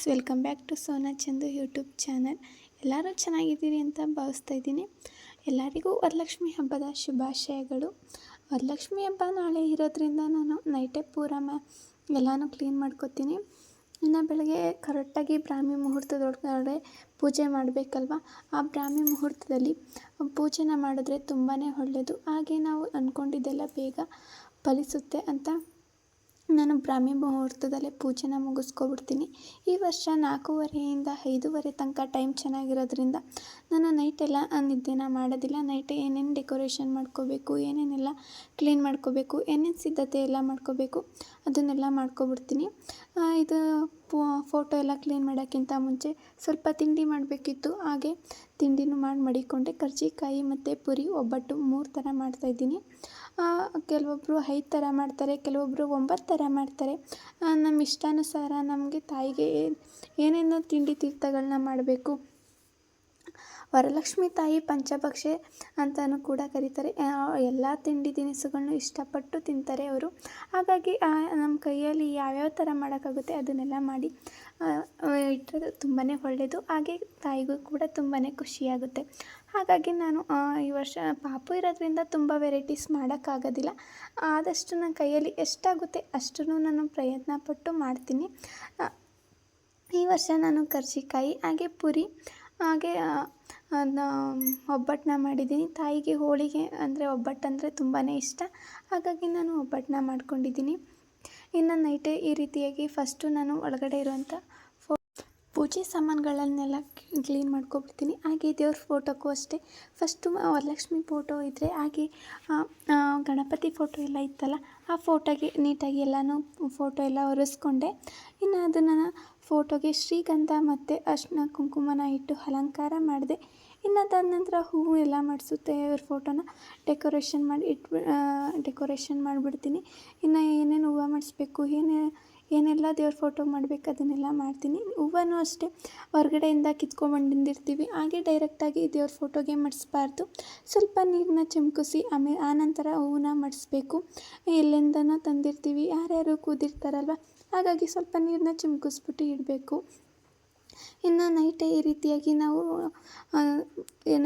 Guys welcome back to Sona Chandu YouTube channel ಎಲ್ಲರೂ ಚೆನ್ನಾಗಿದ್ದೀರಿ ಅಂತ ಭಾವಿಸ್ತಾ ಇದ್ದೀನಿ. ಎಲ್ಲರಿಗೂ ವರಲಕ್ಷ್ಮಿ ಹಬ್ಬದ ಶುಭಾಶಯಗಳು. ವರಲಕ್ಷ್ಮಿ ಹಬ್ಬ ನಾಳೆ ಇರೋದ್ರಿಂದ ನಾನು ನೈಟೇ ಪೂರ ಮ, ಎಲ್ಲನೂ ಕ್ಲೀನ್ ಮಾಡ್ಕೊತೀನಿ. ಇನ್ನು ಬೆಳಗ್ಗೆ ಕರೆಕ್ಟಾಗಿ ಬ್ರಾಹ್ಮಿ ಮುಹೂರ್ತದೊಳಗಡೆ ಪೂಜೆ ಮಾಡಬೇಕಲ್ವ? ಆ ಬ್ರಾಹ್ಮಿ ಮುಹೂರ್ತದಲ್ಲಿ ಪೂಜೆನ ಮಾಡಿದ್ರೆ ತುಂಬಾ ಒಳ್ಳೆಯದು ಹಾಗೆ ನಾವು ಅಂದ್ಕೊಂಡಿದ್ದೆಲ್ಲ ಬೇಗ ಫಲಿಸುತ್ತೆ ಅಂತ ನಾನು ಬ್ರಾಹ್ಮಿ ಮುಹೂರ್ತದಲ್ಲೇ ಪೂಜೆನ ಮುಗಿಸ್ಕೊಬಿಡ್ತೀನಿ. ಈ ವರ್ಷ ನಾಲ್ಕೂವರೆಯಿಂದ ಐದೂವರೆ ತನಕ ಟೈಮ್ ಚೆನ್ನಾಗಿರೋದ್ರಿಂದ ನಾನು ನೈಟೆಲ್ಲ ನಿದ್ದೆನ ಮಾಡೋದಿಲ್ಲ. ನೈಟ್ ಏನೇನು ಡೆಕೋರೇಷನ್ ಮಾಡ್ಕೋಬೇಕು, ಏನೇನೆಲ್ಲ ಕ್ಲೀನ್ ಮಾಡ್ಕೋಬೇಕು, ಏನೇನು ಸಿದ್ಧತೆ ಎಲ್ಲ ಮಾಡ್ಕೋಬೇಕು ಅದನ್ನೆಲ್ಲ ಮಾಡ್ಕೊಬಿಡ್ತೀನಿ. ಇದು ಫೋಟೋ ಎಲ್ಲ ಕ್ಲೀನ್ ಮಾಡೋಕ್ಕಿಂತ ಮುಂಚೆ ಸ್ವಲ್ಪ ತಿಂಡಿ ಮಾಡಬೇಕಿತ್ತು. ಹಾಗೆ ತಿಂಡಿನೂ ಮಾಡಿ ಮಡಿಕೊಂಡೆ. ಕರ್ಜಿಕಾಯಿ ಮತ್ತು ಪುರಿ ಒಬ್ಬಟ್ಟು ಮೂರು ಥರ ಮಾಡ್ತಾಯಿದ್ದೀನಿ ಕೆಲವೊಬ್ಬರು ಐದು ಥರ ಮಾಡ್ತಾರೆ ಕೆಲವೊಬ್ಬರು ಒಂಬತ್ತು ಥರ ಮಾಡ್ತಾರೆ. ನಮ್ಮ ಇಷ್ಟಾನುಸಾರ ನಮಗೆ ತಾಯಿಗೆ ಏನೇನು ತಿಂಡಿ ತೀರ್ಥಗಳನ್ನ ಮಾಡಬೇಕು. ವರಲಕ್ಷ್ಮಿ ತಾಯಿ ಪಂಚಭಕ್ಷೆ ಅಂತಲೂ ಕೂಡ ಕರೀತಾರೆ. ಎಲ್ಲ ತಿಂಡಿ ತಿನಿಸುಗಳನ್ನು ಇಷ್ಟಪಟ್ಟು ತಿಂತಾರೆ ಅವರು. ಹಾಗಾಗಿ ನಮ್ಮ ಕೈಯಲ್ಲಿ ಯಾವ್ಯಾವ ಥರ ಮಾಡೋಕ್ಕಾಗುತ್ತೆ ಅದನ್ನೆಲ್ಲ ಮಾಡಿ ಇಟ್ಟರೆ ತುಂಬಾ ಒಳ್ಳೆಯದು ಹಾಗೆ ತಾಯಿಗೂ ಕೂಡ ತುಂಬಾ ಖುಷಿಯಾಗುತ್ತೆ. ಹಾಗಾಗಿ ನಾನು ಈ ವರ್ಷ ಪಾಪು ಇರೋದ್ರಿಂದ ತುಂಬ ವೆರೈಟೀಸ್ ಮಾಡೋಕ್ಕಾಗೋದಿಲ್ಲ. ಆದಷ್ಟು ನನ್ನ ಕೈಯಲ್ಲಿ ಎಷ್ಟಾಗುತ್ತೆ ಅಷ್ಟೂ ನಾನು ಪ್ರಯತ್ನ ಪಟ್ಟು ಮಾಡ್ತೀನಿ ಈ ವರ್ಷ ನಾನು ಕರ್ಜಿಕಾಯಿ, ಹಾಗೆ ಪುರಿ, ಹಾಗೆ ಒಬ್ಬಟ್ಟನ್ನ ಮಾಡಿದ್ದೀನಿ. ತಾಯಿಗೆ ಹೋಳಿಗೆ ಅಂದರೆ ಒಬ್ಬಟ್ಟು ಅಂದರೆ ತುಂಬಾ ಇಷ್ಟ. ಹಾಗಾಗಿ ನಾನು ಒಬ್ಬಟ್ಟನ್ನ ಮಾಡ್ಕೊಂಡಿದ್ದೀನಿ. ಇನ್ನು ನೈಟೇ ಈ ರೀತಿಯಾಗಿ ಫಸ್ಟು ನಾನು ಒಳಗಡೆ ಇರುವಂಥ ಪೂಜೆ ಸಾಮಾನುಗಳನ್ನೆಲ್ಲ ಕ್ಲೀನ್ ಮಾಡ್ಕೊಬಿಡ್ತೀನಿ. ಹಾಗೆ ದೇವ್ರ ಫೋಟೋಕ್ಕೂ ಅಷ್ಟೇ. ಫಸ್ಟು ವರಲಕ್ಷ್ಮಿ ಫೋಟೋ ಇದ್ದರೆ ಹಾಗೆ ಗಣಪತಿ ಫೋಟೋ ಎಲ್ಲ ಇತ್ತಲ್ಲ, ಆ ಫೋಟೋಗೆ ನೀಟಾಗಿ ಎಲ್ಲನೂ ಫೋಟೋ ಎಲ್ಲ ಒರೆಸ್ಕೊಂಡೆ. ಇನ್ನು ಅದನ್ನು ಫೋಟೋಗೆ ಶ್ರೀಗಂಧ ಮತ್ತು ಅರ್ಶಿನ ಕುಂಕುಮನ ಇಟ್ಟು ಅಲಂಕಾರ ಮಾಡಿದೆ. ಇನ್ನು ಅದಾದ ನಂತರ ಹೂವು ಎಲ್ಲ ಮಾಡಿಸುತ್ತೆ ಅವ್ರ ಫೋಟೋನ. ಡೆಕೋರೇಷನ್ ಮಾಡಿ ಇಟ್ಬಿ ಡೆಕೋರೇಷನ್ ಮಾಡಿಬಿಡ್ತೀನಿ. ಇನ್ನು ಏನೇನು ಹೂವು ಮಾಡಿಸ್ಬೇಕು, ಏನೇ ಏನೆಲ್ಲ ದೇವ್ರ ಫೋಟೋ ಮಾಡಬೇಕು ಅದನ್ನೆಲ್ಲ ಮಾಡ್ತೀನಿ. ಹೂವನ್ನು ಅಷ್ಟೇ ಹೊರಗಡೆಯಿಂದ ಕಿತ್ಕೊಂಬಂದಿರ್ತೀವಿ ಹಾಗೆ ಡೈರೆಕ್ಟಾಗಿ ದೇವ್ರ ಫೋಟೋಗೆ ಮಡಿಸ್ಬಾರ್ದು. ಸ್ವಲ್ಪ ನೀರನ್ನ ಚಿಮ್ಕಿಸಿ ಆಮೇಲೆ ಆನಂತರ ಹೂವನ್ನ ಮಡಿಸ್ಬೇಕು. ಎಲ್ಲಿಂದನೋ ತಂದಿರ್ತೀವಿ. ಯಾರ್ಯಾರು ಕೂದಿರ್ತಾರಲ್ವ? ಹಾಗಾಗಿ ಸ್ವಲ್ಪ ನೀರನ್ನ ಚಿಮ್ಕಿಸ್ಬಿಟ್ಟು ಇಡಬೇಕು. ಇನ್ನು ನೈಟೇ ಈ ರೀತಿಯಾಗಿ ನಾವು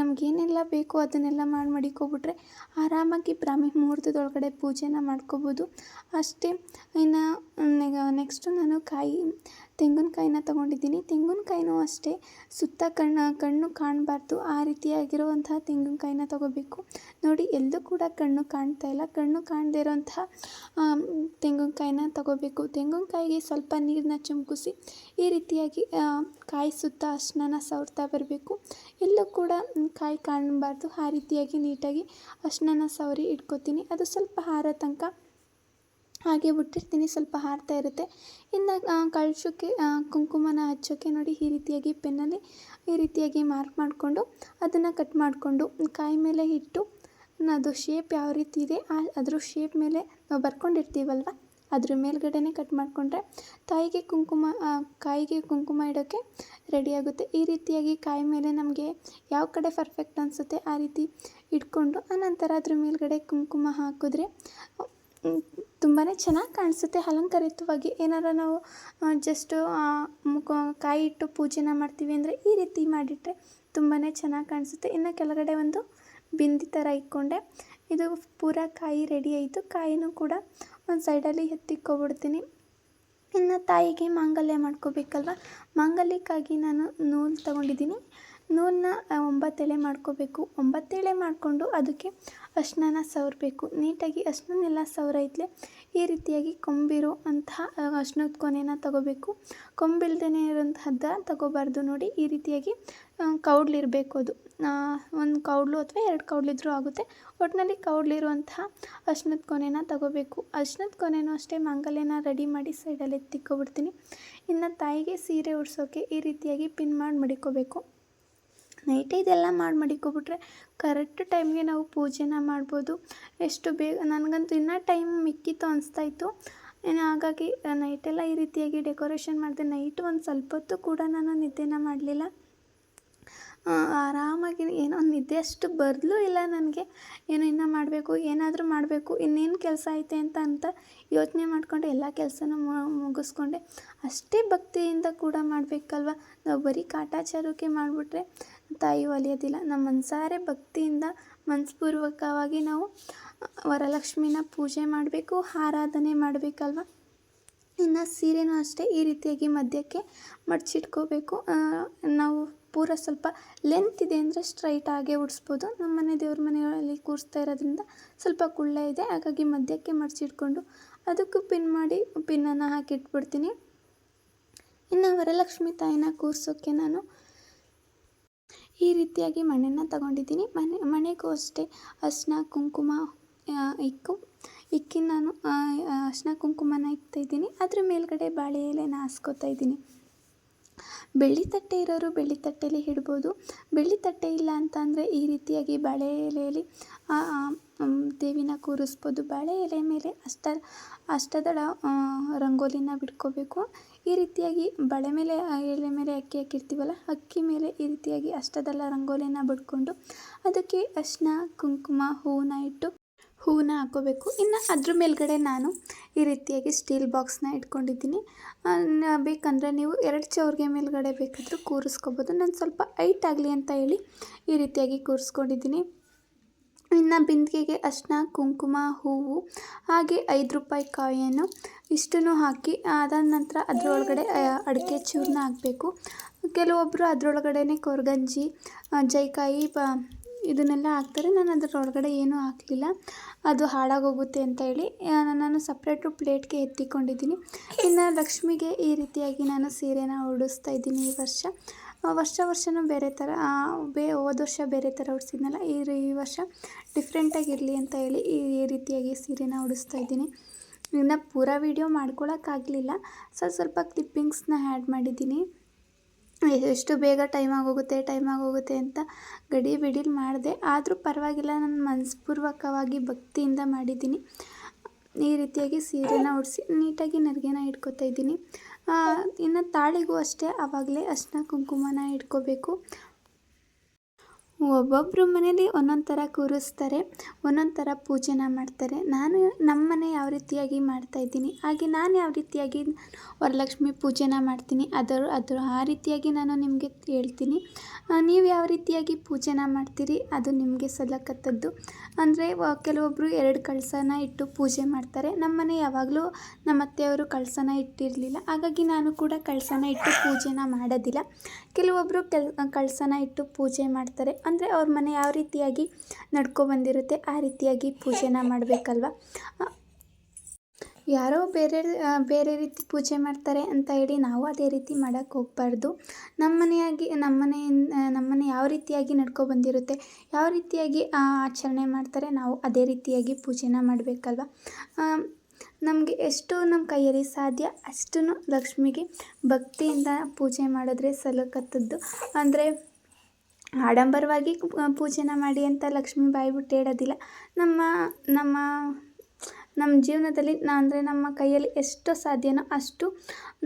ನಮಗೇನೆಲ್ಲ ಬೇಕೋ ಅದನ್ನೆಲ್ಲ ಮಾಡಿ, ಮಡಿಕೊಬಿಟ್ರೆ ಆರಾಮಾಗಿ ಬ್ರಾಹ್ಮಿ ಮುಹೂರ್ತದೊಳಗಡೆ ಪೂಜೆನ ಮಾಡ್ಕೋಬೋದು. ಅಷ್ಟೇ ಇನ್ನು ನೆಕ್ಸ್ಟು ನಾನು ಕಾಯಿ ತೆಂಗಿನಕಾಯಿನ ತೊಗೊಂಡಿದ್ದೀನಿ. ತೆಂಗಿನಕಾಯಿನೂ ಅಷ್ಟೇ. ಸುತ್ತ ಕಣ್ಣು ಕಣ್ಣು ಕಾಣಬಾರ್ದು. ಆ ರೀತಿಯಾಗಿರುವಂತಹ ತೆಂಗಿನಕಾಯಿನ ತೊಗೋಬೇಕು. ನೋಡಿ, ಎಲ್ಲೂ ಕೂಡ ಕಣ್ಣು ಕಾಣ್ತಾ ಇಲ್ಲ. ಕಣ್ಣು ಕಾಣದೇ ಇರೋಂತಹ ತೆಂಗಿನಕಾಯಿನ ತೊಗೋಬೇಕು. ತೆಂಗಿನಕಾಯಿಗೆ ಸ್ವಲ್ಪ ನೀರನ್ನ ಚುಮುಕಿಸಿ, ಈ ರೀತಿಯಾಗಿ ಕಾಯಿ ಸುತ್ತ ಅರ್ಶಿನ ಸವರ್ತಾ ಬರಬೇಕು. ಎಲ್ಲೂ ಕೂಡ ಕಾಯಿ ಕಾಣಬಾರ್ದು. ಆ ರೀತಿಯಾಗಿ ನೀಟಾಗಿ ಅರ್ಶಿನ ಸವರಿ ಇಟ್ಕೋತೀನಿ. ಅದು ಸ್ವಲ್ಪ ಹಾರ ತನಕ ಹಾಗೆ ಬಿಟ್ಟಿರ್ತೀನಿ, ಸ್ವಲ್ಪ ಹಾರ್ತಾ ಇರುತ್ತೆ. ಇನ್ನು ಕಳ್ಸೋಕ್ಕೆ ಕುಂಕುಮನ ಹಚ್ಚೋಕ್ಕೆ ನೋಡಿ ಈ ರೀತಿಯಾಗಿ ಪೆನ್ನಲ್ಲಿ ಈ ರೀತಿಯಾಗಿ ಮಾರ್ಕ್ ಮಾಡಿಕೊಂಡು ಅದನ್ನು ಕಟ್ ಮಾಡಿಕೊಂಡು ಕಾಯಿ ಮೇಲೆ ಇಟ್ಟು ಅದು ಶೇಪ್ ಯಾವ ರೀತಿ ಇದೆ ಅದ್ರ ಶೇಪ್ ಮೇಲೆ ನಾವು ಬರ್ಕೊಂಡಿರ್ತೀವಲ್ವ, ಅದ್ರ ಮೇಲ್ಗಡೆನೇ ಕಟ್ ಮಾಡಿಕೊಂಡ್ರೆ ತಾಯಿಗೆ ಕುಂಕುಮ ಕಾಯಿಗೆ ಕುಂಕುಮ ಇಡೋಕ್ಕೆ ರೆಡಿಯಾಗುತ್ತೆ ಈ ರೀತಿಯಾಗಿ ಕಾಯಿ ಮೇಲೆ ನಮಗೆ ಯಾವ ಕಡೆ ಪರ್ಫೆಕ್ಟ್ ಅನಿಸುತ್ತೆ ಆ ರೀತಿ ಇಟ್ಕೊಂಡು, ಆನಂತರ ಅದ್ರ ಮೇಲ್ಗಡೆ ಕುಂಕುಮ ಹಾಕಿದ್ರೆ ತುಂಬಾ ಚೆನ್ನಾಗಿ ಕಾಣಿಸುತ್ತೆ. ಅಲಂಕಾರಿತವಾಗಿ ಏನಾರ ನಾವು ಜಸ್ಟು ಮುಖ ಕಾಯಿ ಇಟ್ಟು ಪೂಜೆನ ಮಾಡ್ತೀವಿ ಅಂದರೆ ಈ ರೀತಿ ಮಾಡಿಟ್ರೆ ತುಂಬಾ ಚೆನ್ನಾಗಿ ಕಾಣಿಸುತ್ತೆ. ಇನ್ನು ಕೆಳಗಡೆ ಒಂದು ಬಿಂದಿ ಥರ ಇಟ್ಕೊಂಡೆ ಇದು ಪೂರ ಕಾಯಿ ರೆಡಿ ಆಯಿತು. ಕಾಯಿನೂ ಕೂಡ ಒಂದು ಸೈಡಲ್ಲಿ ಎತ್ತಿಕ್ಕೊಬಿಡ್ತೀನಿ ಇನ್ನು ತಾಯಿಗೆ ಮಾಂಗಲ್ಯ ಮಾಡ್ಕೋಬೇಕಲ್ವ? ಮಾಂಗಲ್ಯಕ್ಕಾಗಿ ನಾನು ನೂಲು ತಗೊಂಡಿದ್ದೀನಿ. ನೂಲನ್ನ ಒಂಬತ್ತೆಳೆ ಮಾಡ್ಕೋಬೇಕು. ಒಂಬತ್ತೆಳೆ ಮಾಡಿಕೊಂಡು ಅದಕ್ಕೆ ಅರ್ಶಿನ ಸವರಬೇಕು. ನೀಟಾಗಿ ಅರ್ಶಿನೆಲ್ಲ ಸವರೈತ್ಲೆ ಈ ರೀತಿಯಾಗಿ ಕೊಂಬಿರೋ ಅಂತಹ ಅರ್ಶಿನದ ಕೊನೆನ ತಗೋಬೇಕು. ಕೊಂಬಿಲ್ದೇ ಇರೋಂಥದ್ದು ತಗೋಬಾರ್ದು ನೋಡಿ. ಈ ರೀತಿಯಾಗಿ ಕೌಡ್ಲಿರಬೇಕು ಅದು. ಒಂದು ಕೌಡ್ಲು ಅಥವಾ ಎರಡು ಕೌಡ್ಲಿದ್ರೂ ಆಗುತ್ತೆ. ಒಟ್ಟಿನಲ್ಲಿ ಕೌಡ್ಲಿರುವಂತಹ ಅರ್ಶಿನದ ಕೊನೆನ ತಗೋಬೇಕು. ಅರ್ಶಿನದ ಕೊನೆನೂ ಅಷ್ಟೇ ಮಾಂಗಲ್ಯನ ರೆಡಿ ಮಾಡಿ ಸೈಡಲ್ಲಿ ಎತ್ತಿಕ್ಕೊಬಿಡ್ತೀನಿ ಇನ್ನು ತಾಯಿಗೆ ಸೀರೆ ಉಡ್ಸೋಕ್ಕೆ ಈ ರೀತಿಯಾಗಿ ಪಿನ್ ಮಾಡಿ ಮಡಿಕೋಬೇಕು. ನೈಟೇ ಇದೆಲ್ಲ ಮಾಡಿ ಮಡಿಕೊಬಿಟ್ರೆ ಕರೆಕ್ಟ್ ಟೈಮ್ಗೆ ನಾವು ಪೂಜೆನ ಮಾಡ್ಬೋದು. ಎಷ್ಟು ಬೇಗ, ನನಗಂತೂ ಇನ್ನೂ ಟೈಮ್ ಮಿಕ್ಕಿತ್ತು ಅನಿಸ್ತಾಯಿತ್ತು. ಹಾಗಾಗಿ ನೈಟೆಲ್ಲ ಈ ರೀತಿಯಾಗಿ ಡೆಕೋರೇಷನ್ ಮಾಡಿದೆ. ನೈಟ್ ಒಂದು ಸ್ವಲ್ಪ ಹೊತ್ತು ಕೂಡ ನಾನು ನಿದ್ದೆನ ಮಾಡಲಿಲ್ಲ. ಆರಾಮಾಗಿ ಏನೋ ನಿದ್ದೆ ಅಷ್ಟು ಬರಲೂ ಇಲ್ಲ ನನಗೆ. ಏನೋ ಇನ್ನೂ ಮಾಡಬೇಕು, ಏನಾದರೂ ಮಾಡಬೇಕು, ಇನ್ನೇನು ಕೆಲಸ ಐತೆ ಅಂತ ಅಂತ ಯೋಚನೆ ಮಾಡಿಕೊಂಡು, ಎಲ್ಲ ಕೆಲಸನೂ ಮುಗಿಸ್ಕೊಂಡೆ. ಅಷ್ಟೇ ಭಕ್ತಿಯಿಂದ ಕೂಡ ಮಾಡಬೇಕಲ್ವ? ನಾವು ಬರೀ ಕಾಟಾಚಾರಕ್ಕೆ ಮಾಡಿಬಿಟ್ರೆ ತಾಯಿ ಒಲಿಯೋದಿಲ್ಲ. ನಮ್ಮ ಮನಸಾರೆ ಭಕ್ತಿಯಿಂದ ಮನಸ್ಪೂರ್ವಕವಾಗಿ ನಾವು ವರಲಕ್ಷ್ಮಿನ ಪೂಜೆ ಮಾಡಬೇಕು, ಆರಾಧನೆ ಮಾಡಬೇಕಲ್ವ? ಇನ್ನು ಸೀರೆನೂ ಅಷ್ಟೇ ಈ ರೀತಿಯಾಗಿ ಮಧ್ಯಕ್ಕೆ ಮಡಚಿಟ್ಕೋಬೇಕು. ನಾವು ಪೂರ ಸ್ವಲ್ಪ ಲೆಂತ್ ಇದೆ ಅಂದರೆ ಸ್ಟ್ರೈಟ್ ಆಗೇ ಉಡಿಸ್ಬೋದು. ನಮ್ಮ ಮನೆ ದೇವ್ರ ಮನೆಗಳಲ್ಲಿ ಕೂರಿಸ್ತಾ ಇರೋದ್ರಿಂದ ಸ್ವಲ್ಪ ಕುಳ್ಳ ಇದೆ. ಹಾಗಾಗಿ ಮಧ್ಯಕ್ಕೆ ಮಡಚಿಟ್ಕೊಂಡು ಅದಕ್ಕೂ ಪಿನ್ ಮಾಡಿ ಪಿನ್ನನ್ನು ಹಾಕಿಟ್ಬಿಡ್ತೀನಿ. ಇನ್ನು ವರಲಕ್ಷ್ಮಿ ತಾಯಿನ ಕೂರಿಸೋಕ್ಕೆ ನಾನು ಈ ರೀತಿಯಾಗಿ ಮಣ್ಣನ್ನು ತಗೊಂಡಿದ್ದೀನಿ. ಮನೆ, ಮನೆಗೂ ಅಷ್ಟೇ ಅರಿಶಿನ ಕುಂಕುಮ ಇಕ್ಕು ಇಕ್ಕಿ ನಾನು ಅರಿಶಿನ ಕುಂಕುಮನ ಇಕ್ತಾಯಿದ್ದೀನಿ ಅದ್ರ ಮೇಲ್ಗಡೆ ಬಾಳೆ ಎಲೆನ ಹಾಸ್ಕೊತಾ ಇದ್ದೀನಿ. ಬೆಳ್ಳಿ ತಟ್ಟೆ ಇರೋರು ಬೆಳ್ಳಿ ತಟ್ಟೆಯಲ್ಲಿ ಇಡ್ಬೋದು. ಬೆಳ್ಳಿ ತಟ್ಟೆ ಇಲ್ಲ ಅಂತ ಅಂದರೆ ಈ ರೀತಿಯಾಗಿ ಬಾಳೆ ಎಲೆಯಲ್ಲಿ ದೇವಿನ ಕೂರಿಸ್ಬೋದು. ಬಾಳೆ ಎಲೆ ಮೇಲೆ ಅಷ್ಟ ಅಷ್ಟದಳ ರಂಗೋಲಿನ ಬಿಡ್ಕೋಬೇಕು ಈ ರೀತಿಯಾಗಿ ಬಳೆ ಮೇಲೆ ಎಲೆ ಮೇಲೆ ಅಕ್ಕಿ ಹಾಕಿರ್ತೀವಲ್ಲ, ಅಕ್ಕಿ ಮೇಲೆ ಈ ರೀತಿಯಾಗಿ ಅಷ್ಟದಲ್ಲ ರಂಗೋಲಿಯನ್ನು ಬಿಡ್ಕೊಂಡು ಅದಕ್ಕೆ ಅರ್ಶಿನ ಕುಂಕುಮ, ಹೂವನ್ನ ಇಟ್ಟು ಹೂವನ್ನ ಹಾಕೋಬೇಕು. ಇನ್ನು ಅದ್ರ ಮೇಲ್ಗಡೆ ನಾನು ಈ ರೀತಿಯಾಗಿ ಸ್ಟೀಲ್ ಬಾಕ್ಸ್ನ ಇಟ್ಕೊಂಡಿದ್ದೀನಿ. ಬೇಕಂದರೆ ನೀವು ಎರಡು ಚೌರ್ಗೆ ಮೇಲ್ಗಡೆ ಬೇಕಾದರೂ ಕೂರಿಸ್ಕೋಬೋದು. ನಾನು ಸ್ವಲ್ಪ ಹೈಟ್ ಆಗಲಿ ಅಂತ ಹೇಳಿ ಈ ರೀತಿಯಾಗಿ ಕೂರಿಸ್ಕೊಂಡಿದ್ದೀನಿ. ಇನ್ನು ಬಿಂದಿಗೆಗೆ ಅರಿಶಿನ, ಕುಂಕುಮ, ಹೂವು, ಹಾಗೆ ಐದು ರೂಪಾಯಿ ಕಾಯಿಯನ್ನು ಇಷ್ಟನ್ನು ಹಾಕಿ ಅದಾದ ನಂತರ ಅದರೊಳಗಡೆ ಅಡಿಕೆ ಚೂರ್ಣ ಹಾಕಬೇಕು. ಕೆಲವೊಬ್ಬರು ಅದರೊಳಗಡೆ ಕೊರಗಂಜಿ ಜೈಕಾಯಿ, ಬ, ಇದನ್ನೆಲ್ಲ ಹಾಕ್ತಾರೆ. ನಾನು ಅದರೊಳಗಡೆ ಏನೂ ಹಾಕಲಿಲ್ಲ. ಅದು ಹಾಳಾಗೋಗುತ್ತೆ ಅಂತ ಹೇಳಿ ನಾನು ಸಪ್ರೇಟು ಪ್ಲೇಟ್ಗೆ ಎತ್ತಿಕೊಂಡಿದ್ದೀನಿ. ಇನ್ನು ಲಕ್ಷ್ಮಿಗೆ ಈ ರೀತಿಯಾಗಿ ನಾನು ಸೀರೆನ ಉಡಿಸ್ತಾ ಇದ್ದೀನಿ ಈ ವರ್ಷ. ವರ್ಷ ವರ್ಷವೂ ಬೇರೆ ಥರ ಬೇ, ಹೋದ ವರ್ಷ ಬೇರೆ ಥರ ಉಡಿಸಿದ್ನಲ್ಲ ಈ ವರ್ಷ ಡಿಫ್ರೆಂಟಾಗಿರಲಿ ಅಂತ ಹೇಳಿ ಈ ರೀತಿಯಾಗಿ ಸೀರೆನ ಉಡಿಸ್ತಾ ಇದ್ದೀನಿ. ಇನ್ನು ಪೂರ ವೀಡಿಯೋ ಮಾಡ್ಕೊಳಕ್ಕಾಗಲಿಲ್ಲ. ಸ್ವಲ್ಪ ಸ್ವಲ್ಪ ಕ್ಲಿಪ್ಪಿಂಗ್ಸ್ನ ಆ್ಯಡ್ ಮಾಡಿದ್ದೀನಿ. ಎಷ್ಟು ಬೇಗ ಟೈಮ್ ಆಗೋಗುತ್ತೆ ಟೈಮ್ ಆಗೋಗುತ್ತೆ ಅಂತ ಗಡಿ ಬಿಡಿಲಿ ಮಾಡಿದೆ. ಆದರೂ ಪರವಾಗಿಲ್ಲ, ನಾನು ಮನಸ್ಪೂರ್ವಕವಾಗಿ ಭಕ್ತಿಯಿಂದ ಮಾಡಿದ್ದೀನಿ. ಈ ರೀತಿಯಾಗಿ ಸೀರೆನ ಉಡಿಸಿ ನೀಟಾಗಿ ನೆರಿಗೆನ ಇಟ್ಕೋತಾ ಇದ್ದೀನಿ. ಇನ್ನು ತಾಳಿಗೂ ಅಷ್ಟೇ, ಆವಾಗಲೇ ಅಷ್ಟನ್ನ ಕುಂಕುಮನ ಇಟ್ಕೋಬೇಕು. ಒಬ್ಬೊಬ್ಬರು ಮನೇಲಿ ಒಂದೊಂದು ಥರ ಕೂರಿಸ್ತಾರೆ, ಒಂದೊಂದು ಥರ ಪೂಜೆನ ಮಾಡ್ತಾರೆ. ನಾನು ನಮ್ಮ ಮನೆ ಯಾವ ರೀತಿಯಾಗಿ ಮಾಡ್ತಾಯಿದ್ದೀನಿ ಹಾಗೆ ನಾನು ಯಾವ ರೀತಿಯಾಗಿ ವರಲಕ್ಷ್ಮಿ ಪೂಜೆನ ಮಾಡ್ತೀನಿ, ಅದರ ಅದರ ಆ ರೀತಿಯಾಗಿ ನಾನು ನಿಮಗೆ ಹೇಳ್ತೀನಿ. ನೀವು ಯಾವ ರೀತಿಯಾಗಿ ಪೂಜೆನ ಮಾಡ್ತೀರಿ? ಅದು ನಿಮಗೆ ಸಲಕತ್ತದ್ದು. ಅಂದರೆ ಕೆಲವೊಬ್ಬರು ಎರಡು ಕಳಸನ ಇಟ್ಟು ಪೂಜೆ ಮಾಡ್ತಾರೆ. ನಮ್ಮ ಮನೆ ಯಾವಾಗಲೂ ನಮ್ಮ ಅತ್ತೆಯವರು ಕಳಸನ ಇಟ್ಟಿರಲಿಲ್ಲ. ಹಾಗಾಗಿ ನಾನು ಕೂಡ ಕಳಸನ ಇಟ್ಟು ಪೂಜೆನ ಮಾಡೋದಿಲ್ಲ. ಕೆಲವೊಬ್ಬರು ಕೆಲ್ ಕಳಸನ ಇಟ್ಟು ಪೂಜೆ ಮಾಡ್ತಾರೆ. ಅಂದರೆ, ಅವ್ರ ಮನೆ ಯಾವ ರೀತಿಯಾಗಿ ನಡ್ಕೊಬಂದಿರುತ್ತೆ ಆ ರೀತಿಯಾಗಿ ಪೂಜೆನ ಮಾಡಬೇಕಲ್ವ? ಯಾರೋ ಬೇರೆ ಬೇರೆ ರೀತಿ ಪೂಜೆ ಮಾಡ್ತಾರೆ ಅಂತ ಹೇಳಿ ನಾವು ಅದೇ ರೀತಿ ಮಾಡೋಕ್ಕೆ ಹೋಗ್ಬಾರ್ದು. ನಮ್ಮ ಮನೆಯಾಗಿ ನಮ್ಮನೆ ನಮ್ಮ ಮನೆ ಯಾವ ರೀತಿಯಾಗಿ ನಡ್ಕೊ ಬಂದಿರುತ್ತೆ, ಯಾವ ರೀತಿಯಾಗಿ ಆಚರಣೆ ಮಾಡ್ತಾರೆ, ನಾವು ಅದೇ ರೀತಿಯಾಗಿ ಪೂಜೆನ ಮಾಡಬೇಕಲ್ವ? ನಮಗೆ ಎಷ್ಟು ನಮ್ಮ ಕೈಯಲ್ಲಿ ಸಾಧ್ಯ ಅಷ್ಟು ಲಕ್ಷ್ಮಿಗೆ ಭಕ್ತಿಯಿಂದ ಪೂಜೆ ಮಾಡಿದ್ರೆ ಸಲಕತ್ತದ್ದು. ಅಂದರೆ ಆಡಂಬರವಾಗಿ ಪೂಜೆನ ಮಾಡಿ ಅಂತ ಲಕ್ಷ್ಮೀ ಬಾಯಿ ಬಿಟ್ಟು ಹೇಳೋದಿಲ್ಲ. ನಮ್ಮ ನಮ್ಮ ನಮ್ಮ ಜೀವನದಲ್ಲಿ ನಾ ಅಂದರೆ ನಮ್ಮ ಕೈಯಲ್ಲಿ ಎಷ್ಟು ಸಾಧ್ಯನೋ ಅಷ್ಟು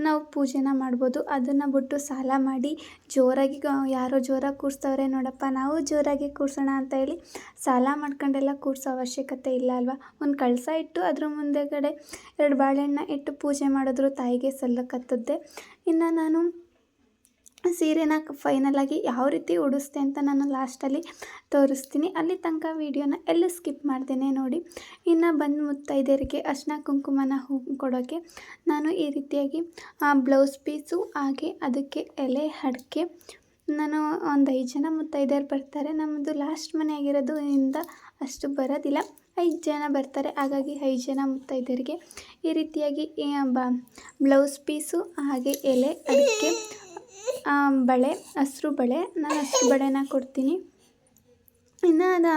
ನಾವು ಪೂಜೆನ ಮಾಡ್ಬೋದು. ಅದನ್ನು ಬಿಟ್ಟು ಸಾಲ ಮಾಡಿ ಜೋರಾಗಿ ಯಾರೋ ಜೋರಾಗಿ ಕೂರಿಸ್ತವ್ರೆ ನೋಡಪ್ಪ, ನಾವು ಜೋರಾಗಿ ಕೂರಿಸೋಣ ಅಂತ ಹೇಳಿ ಸಾಲ ಮಾಡ್ಕೊಂಡೆಲ್ಲ ಕೂರಿಸೋ ಅವಶ್ಯಕತೆ ಇಲ್ಲ ಅಲ್ವಾ? ಒಂದು ಕಳಸ ಇಟ್ಟು ಅದ್ರ ಮುಂದೆಗಡೆ ಎರಡು ಬಾಳೆಹಣ್ಣ ಇಟ್ಟು ಪೂಜೆ ಮಾಡಿದ್ರು ತಾಯಿಗೆ ಸಲ್ಲಕತ್ತದ್ದೆ ಇನ್ನು ನಾನು ಸೀರೆನ ಫೈನಲಾಗಿ ಯಾವ ರೀತಿ ಉಡಿಸ್ತೆ ಅಂತ ನಾನು ಲಾಸ್ಟಲ್ಲಿ ತೋರಿಸ್ತೀನಿ. ಅಲ್ಲಿ ತನಕ ವೀಡಿಯೋನ ಎಲ್ಲೂ ಸ್ಕಿಪ್ ಮಾಡ್ತೇನೆ ನೋಡಿ. ಇನ್ನು ಬಂದು ಮುತ್ತೈದೆಯರಿಗೆ ಅರ್ಶಿನ ಕುಂಕುಮನ ಹೂ ಕೊಡೋಕ್ಕೆ ನಾನು ಈ ರೀತಿಯಾಗಿ ಬ್ಲೌಸ್ ಪೀಸು ಹಾಗೆ ಅದಕ್ಕೆ ಎಲೆ ಅಡಿಕೆ ನಾನು ಒಂದು ಐದು ಜನ ಮುತ್ತೈದೆಯರು ಬರ್ತಾರೆ. ನಮ್ಮದು ಲಾಸ್ಟ್ ಮನೆ ಇಂದ ಅಷ್ಟು ಬರೋದಿಲ್ಲ. ಐದು ಜನ ಬರ್ತಾರೆ. ಹಾಗಾಗಿ ಐದು ಜನ ಮುತ್ತೈದೆಯರಿಗೆ ಈ ರೀತಿಯಾಗಿ ಬ್ಲೌಸ್ ಪೀಸು ಹಾಗೆ ಎಲೆ ಅಡಿಕೆ ಬಳೆ, ಹಸ್ರು ಬಳೆ. ನಾನು ಹಸ್ರು ಬಳೆನ ಕೊಡ್ತೀನಿ. ಇನ್ನು ಅದು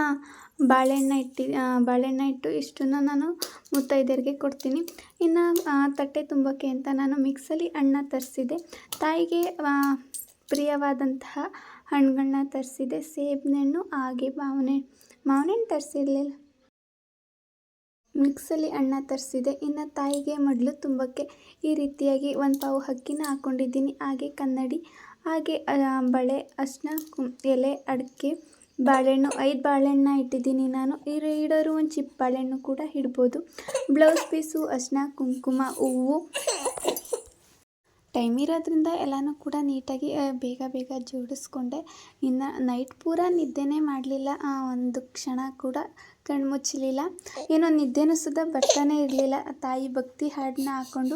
ಬಾಳೆಹಣ್ಣ ಇಟ್ಟು ಬಾಳೆಹಣ್ಣ ಇಟ್ಟು ಇಷ್ಟನ್ನು ನಾನು ಮುತ್ತೈದೆಯರಿಗೆ ಕೊಡ್ತೀನಿ. ಇನ್ನು ತಟ್ಟೆ ತುಂಬೋಕ್ಕೆ ಅಂತ ನಾನು ಮಿಕ್ಸಲ್ಲಿ ಹಣ್ಣ ತರಿಸಿದೆ. ತಾಯಿಗೆ ಪ್ರಿಯವಾದಂತಹ ಹಣ್ಣುಗಳನ್ನ ತರಿಸಿದೆ. ಸೇಬಿನ ಹಾಗೆ ಮಾವಿನ ಮಾವಿನ ಹಣ್ಣು ತರಿಸಿರ್ಲಿಲ್ಲ. ಮಿಕ್ಸಲ್ಲಿ ಅನ್ನ ತರಿಸಿದೆ. ಇನ್ನು ತಾಯಿಗೆ ಮೊದಲು ತುಂಬಕ್ಕೆ ಈ ರೀತಿಯಾಗಿ ಒಂದು ಪಾವು ಅಕ್ಕಿನ ಹಾಕ್ಕೊಂಡಿದ್ದೀನಿ ಹಾಗೆ ಕನ್ನಡಿ, ಹಾಗೆ ಬಳೆ ಅಷ್ಟನ್ನ ಎಲೆ, ಅಡಿಕೆ, ಬಾಳೆಹಣ್ಣು, ಐದು ಬಾಳೆಹಣ್ಣ ಇಟ್ಟಿದ್ದೀನಿ ನಾನು. ಇರ, ಇಡೋರು ಒಂದು ಚಿಪ್ ಬಾಳೆಹಣ್ಣು ಕೂಡ ಇಡ್ಬೋದು. ಬ್ಲೌಸ್ ಪೀಸು ಅರಿಶಿನ ಕುಂಕುಮ, ಹೂವು ಟೈಮ್ ಇರೋದ್ರಿಂದ ಎಲ್ಲನೂ ಕೂಡ ನೀಟಾಗಿ ಬೇಗ ಬೇಗ ಜೋಡಿಸ್ಕೊಂಡೆ. ಇನ್ನು ನೈಟ್ ಪೂರ ನಿದ್ದೆನೇ ಮಾಡಲಿಲ್ಲ. ಒಂದು ಕ್ಷಣ ಕೂಡ ಕಣ್ಣು ಮುಚ್ಚಲಿಲ್ಲ ಏನೋ ನಿದ್ದೆನೂ ಸುದ ಬರ್ತಾನೆ ಇರಲಿಲ್ಲ. ತಾಯಿ ಭಕ್ತಿ ಹಾಡನ್ನ ಹಾಕ್ಕೊಂಡು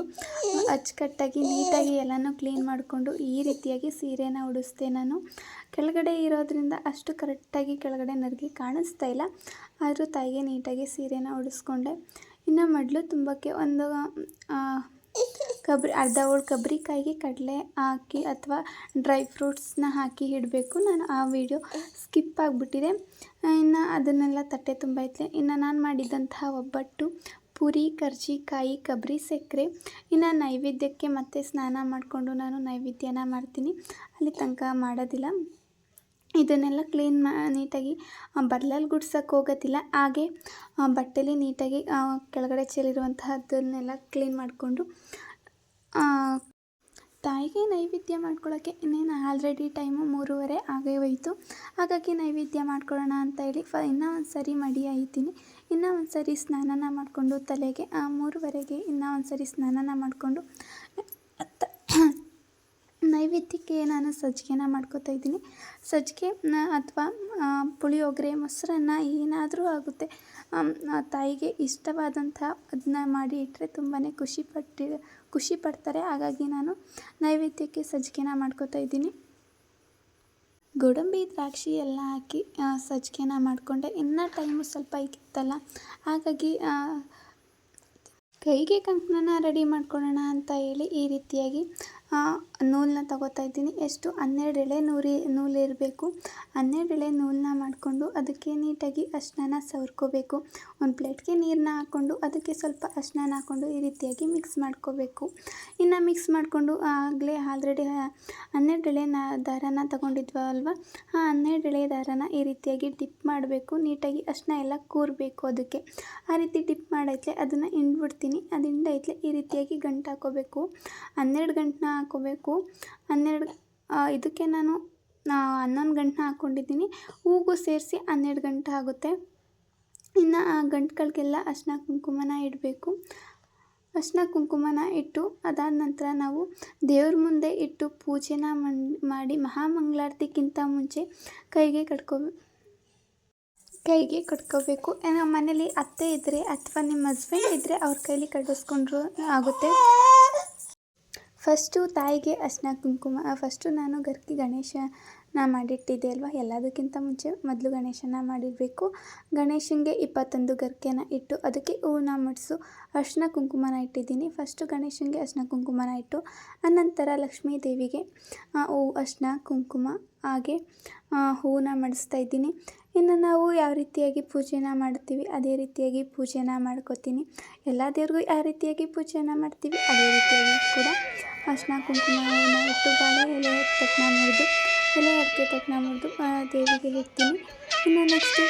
ಅಚ್ಚುಕಟ್ಟಾಗಿ ನೀಟಾಗಿ ಎಲ್ಲನೂ ಕ್ಲೀನ್ ಮಾಡಿಕೊಂಡು ಈ ರೀತಿಯಾಗಿ ಸೀರೆನ ಉಡಿಸ್ದೆ ನಾನು. ಕೆಳಗಡೆ ಇರೋದ್ರಿಂದ ಅಷ್ಟು ಕರೆಕ್ಟಾಗಿ ಕೆಳಗಡೆ ನನಗೆ ಕಾಣಿಸ್ತಾ ಇಲ್ಲ. ಆದರೂ ತಾಯಿಗೆ ನೀಟಾಗಿ ಸೀರೆನ ಉಡಿಸ್ಕೊಂಡೆ. ಇನ್ನು ಮಡ್ಲು ತುಂಬಕ್ಕೆ ಒಂದು ಕಬ್ರಿ, ಅರ್ಧ ಹೋಳು ಕಬ್ರಿಕಾಯಿಗೆ ಕಡಲೆ ಹಾಕಿ ಅಥವಾ ಡ್ರೈ ಫ್ರೂಟ್ಸ್ನ ಹಾಕಿ ಇಡಬೇಕು. ನಾನು ಆ ವಿಡಿಯೋ ಸ್ಕಿಪ್ ಆಗಿಬಿಟ್ಟಿದೆ. ಇನ್ನು ಅದನ್ನೆಲ್ಲ ತಟ್ಟೆ ತುಂಬ ಐತೆ ಇನ್ನು ನಾನು ಮಾಡಿದಂತಹ ಒಬ್ಬಟ್ಟು, ಪೂರಿ, ಕರ್ಜಿಕಾಯಿ ಕೊಬ್ಬರಿ ಸಕ್ಕರೆ. ಇನ್ನು ನೈವೇದ್ಯಕ್ಕೆ ಮತ್ತೆ ಸ್ನಾನ ಮಾಡಿಕೊಂಡು ನಾನು ನೈವೇದ್ಯನ ಮಾಡ್ತೀನಿ. ಅಲ್ಲಿ ತನಕ ಮಾಡೋದಿಲ್ಲ. ಇದನ್ನೆಲ್ಲ ಕ್ಲೀನ್ ಮಾ, ನೀಟಾಗಿ ಬರ್ಲಲ್ಲಿ ಗುಡ್ಸಕ್ಕೆ ಹೋಗೋದಿಲ್ಲ ಹಾಗೆ ಬಟ್ಟೆಲಿ ನೀಟಾಗಿ ಕೆಳಗಡೆ ಚೆಲ್ಲಿರುವಂತಹದ್ದನ್ನೆಲ್ಲ ಕ್ಲೀನ್ ಮಾಡಿಕೊಂಡು ತಾಯಿಗೆ ನೈವೇದ್ಯ ಮಾಡ್ಕೊಳ್ಳೋಕ್ಕೆ ಇನ್ನೇನು ಆಲ್ರೆಡಿ ಟೈಮು ಮೂರುವರೆ ಆಗೇ ಹೋಯಿತು ಹಾಗಾಗಿ ನೈವೇದ್ಯ ಮಾಡ್ಕೊಳ್ಳೋಣ ಅಂತ ಹೇಳಿ ಫ, ಇನ್ನೂ ಒಂದು ಸರಿ ಮಡಿ ಆಯ್ತೀನಿ ಇನ್ನೂ ಒಂದು ಸರಿ ಸ್ನಾನನ ಮಾಡಿಕೊಂಡು ತಲೆಗೆ ಮೂರುವರೆಗೆ ಇನ್ನೂ ಒಂದು ಸರಿ ಸ್ನಾನನ ಮಾಡಿಕೊಂಡು ನೈವೇದ್ಯಕ್ಕೆ ನಾನು ಸಜ್ಜಿಗೆನ ಮಾಡ್ಕೋತಾ ಇದ್ದೀನಿ. ಸಜ್ಜಿಗೆ ಅಥವಾ ಪುಳಿಯೋಗರೆ, ಮೊಸರನ್ನ ಏನಾದರೂ ಆಗುತ್ತೆ. ತಾಯಿಗೆ ಇಷ್ಟವಾದಂಥ ಅದನ್ನ ಮಾಡಿ ಇಟ್ಟರೆ ತುಂಬಾ ಖುಷಿ ಪಟ್ಟಿ, ಖುಷಿ ಪಡ್ತಾರೆ. ಹಾಗಾಗಿ ನಾನು ನೈವೇದ್ಯಕ್ಕೆ ಸಜ್ಜಿಗೆನ ಮಾಡ್ಕೋತಾ ಇದ್ದೀನಿ. ಗೋಡಂಬಿ, ದ್ರಾಕ್ಷಿ ಎಲ್ಲ ಹಾಕಿ ಸಜ್ಜಿಗೆನ ಮಾಡಿಕೊಂಡೆ. ಇನ್ನೂ ಟೈಮು ಸ್ವಲ್ಪ ಇತ್ತಲ್ಲ. ಹಾಗಾಗಿ ಕೈಗೆ ಕಂಕಣನ ರೆಡಿ ಮಾಡ್ಕೊಳ್ಳೋಣ ಅಂತ ಹೇಳಿ ಈ ರೀತಿಯಾಗಿ ನೂಲನ್ನ ತಗೋತಾ ಇದ್ದೀನಿ. ಎಷ್ಟು? ಹನ್ನೆರಡು ಎಳೆ ನೂರಿ, ನೂಲು ಇರಬೇಕು ಹನ್ನೆರಡು ಎಳೆ ನೂಲನ್ನ ಮಾಡಿಕೊಂಡು ಅದಕ್ಕೆ ನೀಟಾಗಿ ಅರ್ಶಿನ ಸವರ್ಕೋಬೇಕು. ಒಂದು ಪ್ಲೇಟ್ಗೆ ನೀರನ್ನ ಹಾಕ್ಕೊಂಡು ಅದಕ್ಕೆ ಸ್ವಲ್ಪ ಅರ್ಶಿನ ಹಾಕ್ಕೊಂಡು ಈ ರೀತಿಯಾಗಿ ಮಿಕ್ಸ್ ಮಾಡ್ಕೋಬೇಕು. ಇನ್ನು ಮಿಕ್ಸ್ ಮಾಡಿಕೊಂಡು ಆಗಲೇ ಆಲ್ರೆಡಿ ಹನ್ನೆರಡು ಎಳೆ ನ ದಾರನ ತಗೊಂಡಿದ್ವಲ್ವ ಆ ಹನ್ನೆರಡು ಎಳೆ ದಾರನ ಈ ರೀತಿಯಾಗಿ ಡಿಪ್ ಮಾಡಬೇಕು. ನೀಟಾಗಿ ಅರ್ಶಿನ ಎಲ್ಲ ಕೂರಬೇಕು ಅದಕ್ಕೆ. ಆ ರೀತಿ ಡಿಪ್ ಮಾಡೈತ್ಲೆ ಅದನ್ನು ಹಿಂಡ್ಬಿಡ್ತೀನಿ. ಅದು ಹಿಂಡೈತ್ಲೆ ಈ ರೀತಿಯಾಗಿ ಗಂಟು ಹಾಕೋಬೇಕು. ಹನ್ನೆರಡು ಗಂಟನ್ನ ಹಾಕೋಬೇಕು. ಹನ್ನೆರಡು ಆ, ಇದಕ್ಕೆ ನಾನು ಹನ್ನೊಂದು ಗಂಟನ್ನ ಹಾಕ್ಕೊಂಡಿದ್ದೀನಿ. ಹೂಗೂ ಸೇರಿಸಿ ಹನ್ನೆರಡು ಗಂಟೆ ಆಗುತ್ತೆ. ಇನ್ನು ಆ ಗಂಟುಗಳಿಗೆಲ್ಲ ಅರ್ಶಿನ ಕುಂಕುಮನ ಇಡಬೇಕು. ಅರ್ಶಿನ ಕುಂಕುಮನ ಇಟ್ಟು ಅದಾದ ನಂತರ ನಾವು ದೇವ್ರ ಮುಂದೆ ಇಟ್ಟು ಪೂಜೆನ ಮಾಡಿ ಮಹಾಮಂಗಳಾರತಿಗಿಂತ ಮುಂಚೆ ಕೈಗೆ ಕಟ್ಕೋ ಕೈಗೆ ಕಟ್ಕೋಬೇಕು. ನಮ್ಮ ಮನೇಲಿ ಅತ್ತೆ ಇದ್ದರೆ ಅಥವಾ ನಿಮ್ಮ ಹಸ್ಬೆಂಡ್ ಇದ್ದರೆ ಅವ್ರ ಕೈಲಿ ಕಟ್ಟಿಸ್ಕೊಂಡ್ರು ಆಗುತ್ತೆ. ಫಸ್ಟು ತಾಯಿಗೆ ಅರ್ಶಿನ ಕುಂಕುಮ ಫಸ್ಟು ನಾನು ಗರ್ಕಿ ಗಣೇಶನ ಮಾಡಿಟ್ಟಿದ್ದೆ ಅಲ್ವಾ? ಎಲ್ಲದಕ್ಕಿಂತ ಮುಂಚೆ ಮೊದಲು ಗಣೇಶನ ಮಾಡಿರಬೇಕು. ಗಣೇಶನಿಗೆ ಇಪ್ಪತ್ತೊಂದು ಗರ್ಕೆನ ಇಟ್ಟು ಅದಕ್ಕೆ ಹೂವನ್ನ ಮಡಿಸು, ಅರ್ಶಿನ ಕುಂಕುಮನ ಇಟ್ಟಿದ್ದೀನಿ. ಫಸ್ಟು ಗಣೇಶನಿಗೆ ಅರ್ಶಿನ ಕುಂಕುಮನ ಇಟ್ಟು, ಅನಂತರ ಲಕ್ಷ್ಮೀ ದೇವಿಗೆ ಹೂವು ಅರ್ಶಿನ ಕುಂಕುಮ ಹಾಗೆ ಹೂವನ್ನ ಮಡಿಸ್ತಾ ಇದ್ದೀನಿ. ಇನ್ನು ನಾವು ಯಾವ ರೀತಿಯಾಗಿ ಪೂಜೆನ ಮಾಡ್ತೀವಿ, ಅದೇ ರೀತಿಯಾಗಿ ಪೂಜೆನ ಮಾಡ್ಕೋತೀನಿ. ಎಲ್ಲ ದೇವ್ರಿಗೂ ಯಾವ ರೀತಿಯಾಗಿ ಪೂಜೆನ ಮಾಡ್ತೀವಿ, ಅದೇ ರೀತಿಯಾಗಿ ಕೂಡ ಅರ್ಶಿನ ಕುಂಕುಮವನ್ನು ಇಟ್ಟು ಬಾಳೆ, ಎಲೆ ತಕ್ಕನ ಮುರಿದು, ಎಲೆ, ಅಡಿಕೆ ತಕ್ಕನ ಮುರಿದು ದೇವಿಗೆ ಇಡ್ತೀನಿ. ಇನ್ನು ನೆಕ್ಸ್ಟು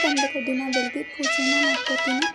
ದಿನ ಬೆಳಗ್ಗೆ ಪೂಜೆನ ಮಾಡ್ಕೋತೀನಿ.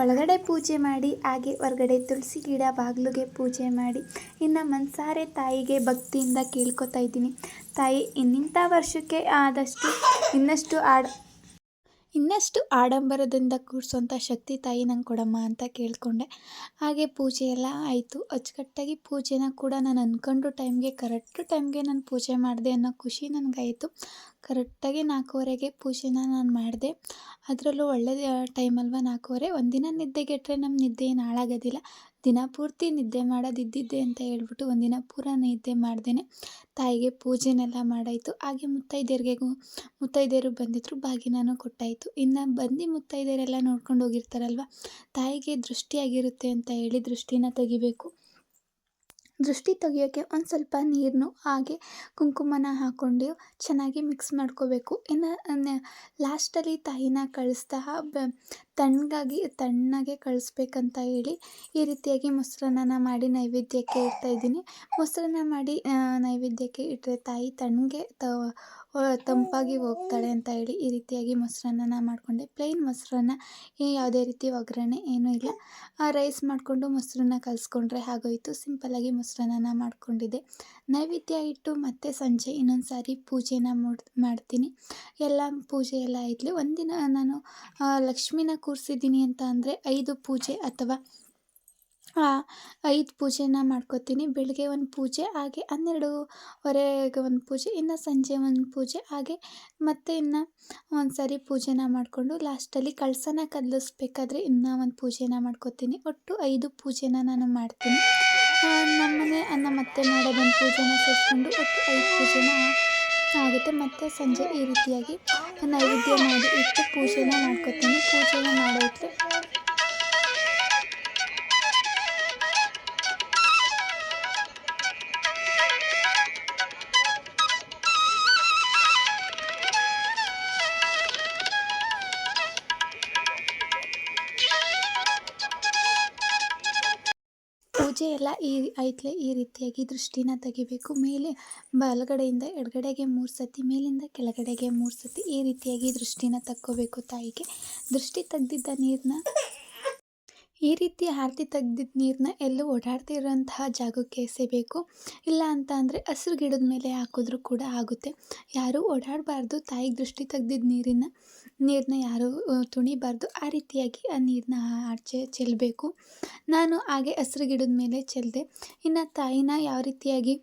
ಒಳಗಡೆ ಪೂಜೆ ಮಾಡಿ, ಹಾಗೆ ಹೊರಗಡೆ ತುಳಸಿ ಗಿಡ ಬಾಗಿಲಿಗೆ ಪೂಜೆ ಮಾಡಿ. ಇನ್ನು ಮನಸಾರೆ ತಾಯಿಗೆ ಭಕ್ತಿಯಿಂದ ಕೇಳ್ಕೊತಾ ಇದ್ದೀನಿ. ತಾಯಿ, ಇನ್ನಿಂಥ ವರ್ಷಕ್ಕೆ ಆದಷ್ಟು, ಇನ್ನಷ್ಟು ಆಡ್ ಇನ್ನಷ್ಟು ಆಡಂಬರದಿಂದ ಕೂರಿಸುವಂಥ ಶಕ್ತಿ ತಾಯಿ ನಂಗೆ ಕೊಡಮ್ಮ ಅಂತ ಕೇಳಿಕೊಂಡೆ. ಹಾಗೆ ಪೂಜೆ ಎಲ್ಲ ಆಯಿತು. ಅಚ್ಚುಕಟ್ಟಾಗಿ ಪೂಜೆನ ಕೂಡ ನಾನು ಅಂದ್ಕೊಂಡು ಟೈಮ್ಗೆ, ಕರೆಕ್ಟ್ ಟೈಮ್ಗೆ ನಾನು ಪೂಜೆ ಮಾಡಿದೆ ಅನ್ನೋ ಖುಷಿ ನನಗಾಯಿತು. ಕರೆಕ್ಟಾಗಿ ನಾಲ್ಕೂವರೆಗೆ ಪೂಜೆನ ನಾನು ಮಾಡಿದೆ. ಅದರಲ್ಲೂ ಒಳ್ಳೆಯ ಟೈಮ್ ಅಲ್ವಾ ನಾಲ್ಕೂವರೆ? ಒಂದಿನ ನಿದ್ದೆಗೆಟ್ಟರೆ ನಮ್ಮ ನಿದ್ದೆ ಏನು ಹಾಳಾಗೋದಿಲ್ಲ. ದಿನ ಪೂರ್ತಿ ನಿದ್ದೆ ಮಾಡೋದಿದ್ದಿದ್ದೆ ಅಂತ ಹೇಳ್ಬಿಟ್ಟು ಒಂದಿನ ಪೂರ ನಿದ್ದೆ ಮಾಡ್ದೇನೆ. ತಾಯಿಗೆ ಪೂಜೆನೆಲ್ಲ ಮಾಡಾಯಿತು. ಹಾಗೆ ಮುತ್ತೈದೆಯರಿಗೂ ಮುತ್ತೈದೆಯರು ಬಂದಿದ್ದರು ಬಾಗಿನೂ ಕೊಟ್ಟಾಯಿತು. ಇನ್ನು ಬಂದು ಮುತ್ತೈದೆಯರೆಲ್ಲ ನೋಡ್ಕೊಂಡು ಹೋಗಿರ್ತಾರಲ್ವ? ತಾಯಿಗೆ ದೃಷ್ಟಿಯಾಗಿರುತ್ತೆ ಅಂತ ಹೇಳಿ ದೃಷ್ಟಿನ ತೆಗಿಬೇಕು. ದೃಷ್ಟಿ ತೆಗಿಯೋಕ್ಕೆ ಒಂದು ಸ್ವಲ್ಪ ನೀರನ್ನು ಹಾಗೆ ಕುಂಕುಮನ ಹಾಕ್ಕೊಂಡು ಚೆನ್ನಾಗಿ ಮಿಕ್ಸ್ ಮಾಡ್ಕೋಬೇಕು. ಇನ್ನು ಲಾಸ್ಟಲ್ಲಿ ತಾಯಿನ ಕಳಿಸ್ತಾ ಬ ತಣ್ಣಗಾಗಿ, ತಣ್ಣಗೆ ಕಳಿಸ್ಬೇಕಂತ ಹೇಳಿ ಈ ರೀತಿಯಾಗಿ ಮೊಸರನ್ನ ಮಾಡಿ ನೈವೇದ್ಯಕ್ಕೆ ಇಡ್ತಾ ಇದ್ದೀನಿ. ಮೊಸರನ್ನ ಮಾಡಿ ನೈವೇದ್ಯಕ್ಕೆ ಇಟ್ಟರೆ ತಾಯಿ ತಣ್ಣಗೆ ತ ತಂಪಾಗಿ ಹೋಗ್ತಾಳೆ ಅಂತ ಹೇಳಿ ಈ ರೀತಿಯಾಗಿ ಮೊಸರನ್ನ ಮಾಡಿಕೊಂಡೆ. ಪ್ಲೇನ್ ಮೊಸರನ್ನ ಯಾವುದೇ ರೀತಿ ಒಗ್ಗರಣೆ ಏನೂ ಇಲ್ಲ. ರೈಸ್ ಮಾಡಿಕೊಂಡು ಮೊಸರನ್ನ ಕಲಿಸ್ಕೊಂಡ್ರೆ ಹಾಗೋಯಿತು. ಸಿಂಪಲ್ಲಾಗಿ ಮೊಸರನ್ನ ಮಾಡ್ಕೊಂಡಿದ್ದೆ. ನೈವೇದ್ಯ ಇಟ್ಟು ಮತ್ತೆ ಸಂಜೆ ಇನ್ನೊಂದು ಸಾರಿ ಪೂಜೆನ ಮಾಡ್ತೀನಿ. ಎಲ್ಲ ಪೂಜೆ ಎಲ್ಲ ಆಯ್ತು ಒಂದಿನ ನಾನು ಲಕ್ಷ್ಮಿನ ಕೂರಿಸಿದ್ದೀನಿ ಅಂತ ಅಂದರೆ ಐದು ಪೂಜೆ ಅಥವಾ ಐದು ಪೂಜೆನ ಮಾಡ್ಕೋತೀನಿ. ಬೆಳಗ್ಗೆ ಒಂದು ಪೂಜೆ, ಹಾಗೆ ಹನ್ನೆರಡೂವರೆಗೆ ಒಂದು ಪೂಜೆ, ಇನ್ನು ಸಂಜೆ ಒಂದು ಪೂಜೆ, ಹಾಗೆ ಮತ್ತೆ ಇನ್ನು ಒಂದು ಸಾರಿ ಪೂಜೆನ ಮಾಡಿಕೊಂಡು ಲಾಸ್ಟಲ್ಲಿ ಕಳಸನ ಕದಲಿಸ್ಬೇಕಾದ್ರೆ ಇನ್ನೂ ಒಂದು ಪೂಜೆನ ಮಾಡ್ಕೋತೀನಿ. ಒಟ್ಟು ಐದು ಪೂಜೆನ ನಾನು ಮಾಡ್ತೀನಿ. ನಮ್ಮನೆ ನಮ್ಮ ಅತ್ತೆ ಮಾಡೋದೊಂದು ಪೂಜೆನ ಸೇರಿಸ್ಕೊಂಡು ಒಟ್ಟು ಐದು ಪೂಜೆನ ಆಗುತ್ತೆ. ಮತ್ತು ಸಂಜೆ ಈ ರೀತಿಯಾಗಿ ನೈವೇದ್ಯ ಮಾಡಿ ಇಟ್ಟು ಪೂಜೆನ ಮಾಡ್ಕೋತೀನಿ. ಪೂಜೆನ ಮಾಡೋಕ್ಕೆ ಪೂಜೆ ಎಲ್ಲ ಈ ಐತ್ಲೆ ಈ ರೀತಿಯಾಗಿ ದೃಷ್ಟಿನ ತೆಗಿಬೇಕು. ಮೇಲೆ ಬಲಗಡೆಯಿಂದ ಎಡಗಡೆಗೆ ಮೂರು ಸತಿ, ಮೇಲಿಂದ ಕೆಳಗಡೆಗೆ ಮೂರು ಸತಿ ಈ ರೀತಿಯಾಗಿ ದೃಷ್ಟಿನ ತಕ್ಕೋಬೇಕು ತಾಯಿಗೆ. ದೃಷ್ಟಿ ತೆಗ್ದಿದ್ದ ನೀರನ್ನ ಈ ರೀತಿ ಆರತಿ ತೆಗ್ದಿದ್ದ ನೀರನ್ನ ಎಲ್ಲೂ ಓಡಾಡ್ತಿರೋಂತಹ ಜಾಗಕ್ಕೆ ಎಸೆಬೇಕು. ಇಲ್ಲ ಅಂತ ಅಂದರೆ ಹಸಿರು ಗಿಡದ ಮೇಲೆ ಹಾಕಿದ್ರೂ ಕೂಡ ಆಗುತ್ತೆ. ಯಾರೂ ಓಡಾಡಬಾರ್ದು ತಾಯಿಗೆ ದೃಷ್ಟಿ ತೆಗ್ದಿದ್ದ ನೀರಿನ. ನೀರನ್ನ ಯಾರೂ ತುಣಿಬಾರ್ದು, ಆ ರೀತಿಯಾಗಿ ಆ ನೀರನ್ನ ಆಚೆ ಚೆಲ್ಲಬೇಕು ನಾನು ಹಾಗೆ ಹಸ್ರು ಗಿಡದ ಮೇಲೆ ಚೆಲ್ಲಿದೆ ಇನ್ನು ತಾಯಿನ ಯಾವ ರೀತಿಯಾಗಿ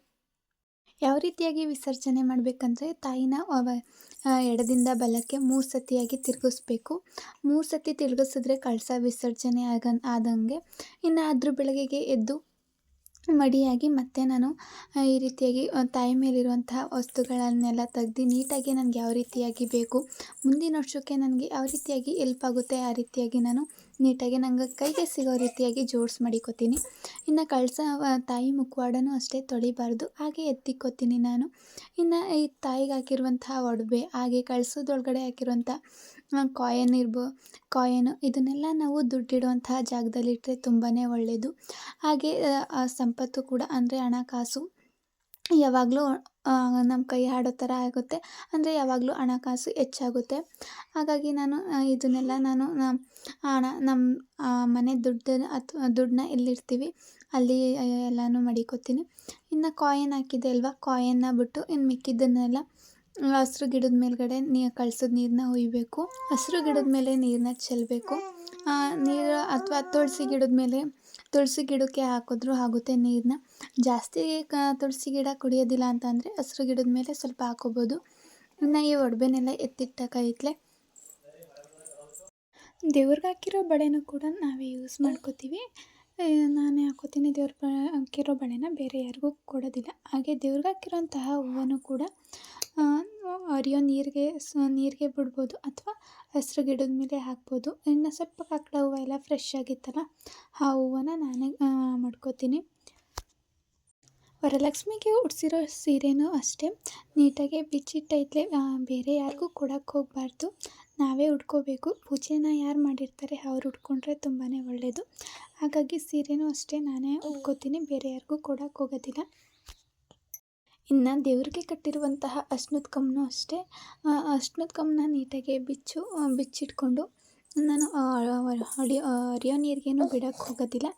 ಯಾವ ರೀತಿಯಾಗಿ ವಿಸರ್ಜನೆ ಮಾಡಬೇಕಂದ್ರೆ ತಾಯಿನ ಎಡದಿಂದ ಬಲಕ್ಕೆ ಮೂರು ಸತಿಯಾಗಿ ತಿರುಗಿಸ್ಬೇಕು. ಮೂರು ಸತಿ ತಿರುಗಿಸಿದ್ರೆ ಕಳಸ ವಿಸರ್ಜನೆ ಆಗ ಆದಂಗೆ, ಇನ್ನು ಅದ್ರ ಬೆಳಗ್ಗೆಗೆ ಎದ್ದು ಮಡಿಯಾಗಿ ಮತ್ತೆ ನಾನು ಈ ರೀತಿಯಾಗಿ ತಾಯಿ ಮೇಲಿರುವಂತಹ ವಸ್ತುಗಳನ್ನೆಲ್ಲ ತೆಗ್ದು ನೀಟಾಗಿ ನನಗೆ ಯಾವ ರೀತಿಯಾಗಿ ಬೇಕು, ಮುಂದಿನ ವರ್ಷಕ್ಕೆ ನನಗೆ ಯಾವ ರೀತಿಯಾಗಿ ಎಲ್ಪ್ ಆಗುತ್ತೆ, ಆ ರೀತಿಯಾಗಿ ನಾನು ನೀಟಾಗಿ ನಂಗೆ ಕೈಗೆ ಸಿಗೋ ರೀತಿಯಾಗಿ ಜೋಡ್ಸ್ ಮಡಿಕೋತೀನಿ. ಇನ್ನು ಕಳಸ ತಾಯಿ ಮುಖವಾಡನೂ ಅಷ್ಟೇ ತೊಳಿಬಾರ್ದು, ಹಾಗೆ ಎತ್ತಿಕ್ಕೋತೀನಿ ನಾನು. ಇನ್ನು ಈ ತಾಯಿಗೆ ಹಾಕಿರುವಂತಹ ಒಡವೆ, ಹಾಗೆ ಕಳಸದೊಳಗಡೆ ಹಾಕಿರುವಂಥ ಕಾಯಿನ್ ಇರ್ಬೋ, ಕಾಯನು ಇದನ್ನೆಲ್ಲ ನಾವು ದುಡ್ಡಿಡುವಂತಹ ಜಾಗದಲ್ಲಿಟ್ಟರೆ ತುಂಬಾ ಒಳ್ಳೆಯದು ಹಾಗೆ ಸಂಪತ್ತು ಕೂಡ ಅಂದರೆ ಹಣಕಾಸು ಯಾವಾಗಲೂ ನಮ್ಮ ಕೈ ಆಡೋ ಥರ ಆಗುತ್ತೆ. ಅಂದರೆ ಯಾವಾಗಲೂ ಹಣಕಾಸು ಹೆಚ್ಚಾಗುತ್ತೆ. ಹಾಗಾಗಿ ನಾನು ಇದನ್ನೆಲ್ಲ ನಾನು ಹಣ ನಮ್ಮ ಮನೆ ದುಡ್ಡನ್ನು ಅಥವಾ ದುಡ್ಡನ್ನ ಎಲ್ಲಿಡ್ತೀವಿ ಅಲ್ಲಿ ಎಲ್ಲನೂ ಮಡಿಕೋತೀನಿ. ಇನ್ನು ಕಾಯಿನ್ ಹಾಕಿದೆ ಅಲ್ವಾ? ಕಾಯಿನ್ನ ಬಿಟ್ಟು ಇನ್ನು ಮಿಕ್ಕಿದ್ದನ್ನೆಲ್ಲ ಹಸ್ರು ಗಿಡದ ಮೇಲ್ಗಡೆ ನೀ ಕಳ್ಸಿದ ನೀರನ್ನ ಹುಯ್ಬೇಕು ಹಸಿರು ಗಿಡದ ಮೇಲೆ ನೀರನ್ನ ಚೆಲ್ಲಬೇಕು ನೀರು ಅಥವಾ ತುಳಸಿ ಗಿಡದ ಮೇಲೆ ತುಳಸಿ ಗಿಡಕ್ಕೆ ಹಾಕಿದ್ರೂ ಆಗುತ್ತೆ ನೀರನ್ನ ಜಾಸ್ತಿ ಕ, ತುಳಸಿ ಗಿಡ ಕುಡಿಯೋದಿಲ್ಲ ಅಂತ ಅಂದರೆ ಹಸ್ರು ಗಿಡದ ಮೇಲೆ ಸ್ವಲ್ಪ ಹಾಕೋಬೋದು. ಇನ್ನು ಈ ಒಡವೆನೆಲ್ಲ ಎತ್ತಿಟ್ಟಕೈತ್ಲೆ ದೇವ್ರಿಗೆ ಹಾಕಿರೋ ಬಳೆನೂ ಕೂಡ ನಾವೇ ಯೂಸ್ ಮಾಡ್ಕೋತೀವಿ. ನಾನೇ ಹಾಕೋತೀನಿ. ದೇವ್ರ ಹಾಕಿರೋ ಬಳೆನ ಬೇರೆ ಯಾರಿಗೂ ಕೊಡೋದಿಲ್ಲ. ಹಾಗೆ ದೇವ್ರಿಗೆ ಹಾಕಿರೋಂತಹ ಹೂವನ್ನು ಕೂಡ ಹರಿಯೋ ನೀರಿಗೆ ಸ ನೀರಿಗೆ ಬಿಡ್ಬೋದು ಅಥವಾ ಹಸಿರು ಗಿಡದ ಮೇಲೆ ಹಾಕ್ಬೋದು. ಇನ್ನು ಸ್ವಲ್ಪ ಕಾಕಡ ಹೂವು ಎಲ್ಲ ಫ್ರೆಶ್ ಆಗಿತ್ತಲ್ಲ, ಆ ಹೂವನ್ನ ನಾನೇ ಮಾಡ್ಕೋತೀನಿ. ವರಲಕ್ಷ್ಮಿಗೆ ಉಡಿಸಿರೋ ಸೀರೆನೂ ಅಷ್ಟೇ. ನೀಟಾಗಿ ಬಿಚ್ಚಿಟ್ಟೈತ್ಲೆ ಬೇರೆ ಯಾರಿಗೂ ಕೊಡೋಕ್ಕೆ ಹೋಗಬಾರ್ದು. ನಾವೇ ಉಟ್ಕೋಬೇಕು ಪೂಜೆನ ಯಾರು ಮಾಡಿರ್ತಾರೆ ಅವ್ರು ಉಟ್ಕೊಂಡ್ರೆ ತುಂಬಾ ಒಳ್ಳೆಯದು ಹಾಗಾಗಿ ಸೀರೆನೂ ಅಷ್ಟೇ ನಾನೇ ಉಟ್ಕೋತೀನಿ ಬೇರೆ ಯಾರಿಗೂ ಕೊಡೋಕ್ಕೆ ಹೋಗೋದಿಲ್ಲ. ಇನ್ನು ದೇವರಿಗೆ ಕಟ್ಟಿರುವಂತಹ ಅಶ್ನದ ಕಮ್ಮನೂ ಅಷ್ಟೇ. ಅಶ್ನದ ಕಮ್ಮನ ನೀಟಾಗಿ ಬಿಚ್ಚು ಬಿಚ್ಚಿಟ್ಕೊಂಡು ನಾನು ಅಡಿಯೋ ಹರಿಯೋ ನೀರಿಗೇನು ಬಿಡೋಕ್ಕೆ ಹೋಗೋದಿಲ್ಲ.